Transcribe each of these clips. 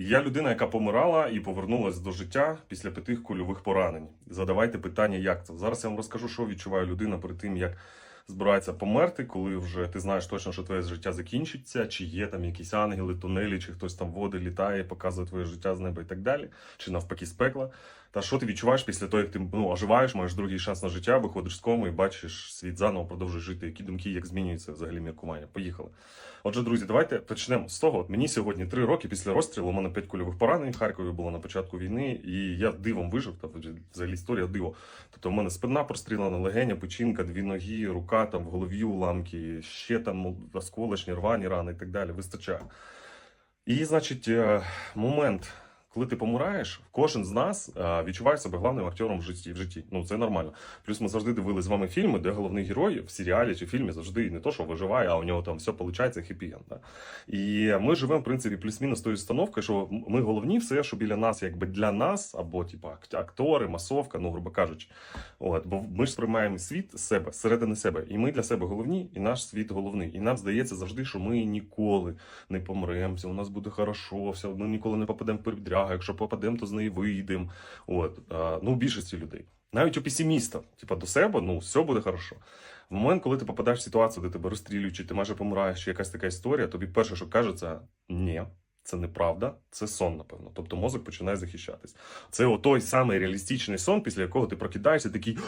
Я людина, яка помирала і повернулася до життя після п'яти кульових поранень. Задавайте питання, як це. Зараз я вам розкажу, що відчуває людина перед тим, як збирається померти, коли вже ти знаєш точно, що твоє життя закінчиться, чи є там якісь ангели, тунелі, чи хтось там води літає, показує твоє життя з неба і так далі, чи навпаки з пекла. Та що ти відчуваєш після того, як ти ну, оживаєш, маєш другий шанс на життя, виходиш з коми і бачиш світ заново, продовжуєш жити. Які думки, як змінюється взагалі міркування? Поїхали. Отже, друзі, давайте почнемо з того. От мені сьогодні три роки після розстрілу. У мене п'ять кульових поранень в Харкові було на початку війни, і я дивом вижив. Тобто, взагалі історія диво. Тобто, у мене спина прострілена, легеня, печінка, дві ноги, рука там в голові уламки, ще там осколочні, рвані рани і так далі. Вистачає. І, значить, е, момент, коли ти помираєш, кожен з нас е, відчуває себе главним актором в житті. В житті. Ну це нормально. Плюс ми завжди дивилися з вами фільми, де головний герой в серіалі чи фільмі завжди не то, що виживає, а у нього там все виходить хеппі-енд. Да? І ми живемо, в принципі, плюс-мінус тою установкою, що ми головні все, що біля нас, якби для нас, або типу, актори, масовка, ну грубо кажучи. От, бо ми ж сприймаємо світ з себе, зсередини себе, і ми для себе головні, і наш світ головний. І нам здається завжди, що ми ніколи не помремося, у нас буде хорошо, все, ми ніколи не попадемо в передрягу, якщо попадемо, то з неї вийдемо. От, ну, у більшості людей. Навіть у песиміста, типа до себе, ну все буде хорошо. В момент, коли ти попадаєш в ситуацію, де тебе розстрілюють, чи ти майже помираєш, чи якась така історія, тобі перше, що кажеться, ні. Це неправда, це сон, напевно. Тобто мозок починає захищатись. Це о той самий реалістичний сон, після якого ти прокидаєшся, такий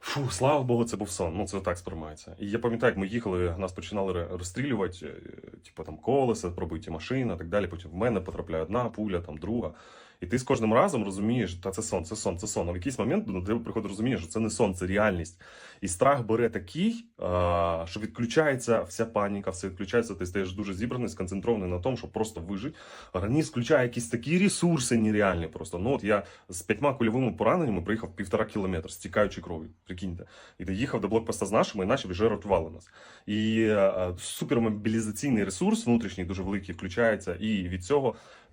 фу, слава Богу, це був сон. Ну це так сприймається. І я пам'ятаю, як ми їхали, нас починали розстрілювати, типу там колеса, пробиті машини, так далі. Потім в мене потрапляє одна пуля, там друга. І ти з кожним разом розумієш, та це сон, це сон, це сон. А в якийсь момент до тебе приходить розуміння, що це не сон, це реальність. І страх бере такий, що відключається вся паніка, все відключається, ти стаєш дуже зібраний, сконцентрований на тому, щоб просто вижити. Організм включає якісь такі ресурси нереальні просто. Ну от я з п'ятьма кульовими пораненнями проїхав півтора кілометра, стікаючи кров'ю. Прикиньте. І доїхав до блокпоста з нашими, наші вже рятували нас. І е, супермобілізаційний ресурс внутрішній дуже великий включається, і від цього.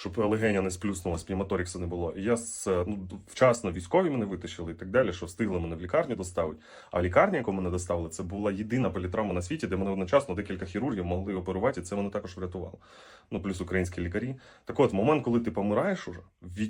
Щоб легеня не сплюснулась, пневмоторікса не було. І я з, ну, вчасно військові мене витащили і так далі, що встигли мене в лікарню доставити. А лікарня, яку мене доставили, це була єдина політравма на світі, де мене одночасно декілька хірургів могли оперувати, і це мене також врятувало. Ну, плюс українські лікарі. Так от, момент, коли ти помираєш уже,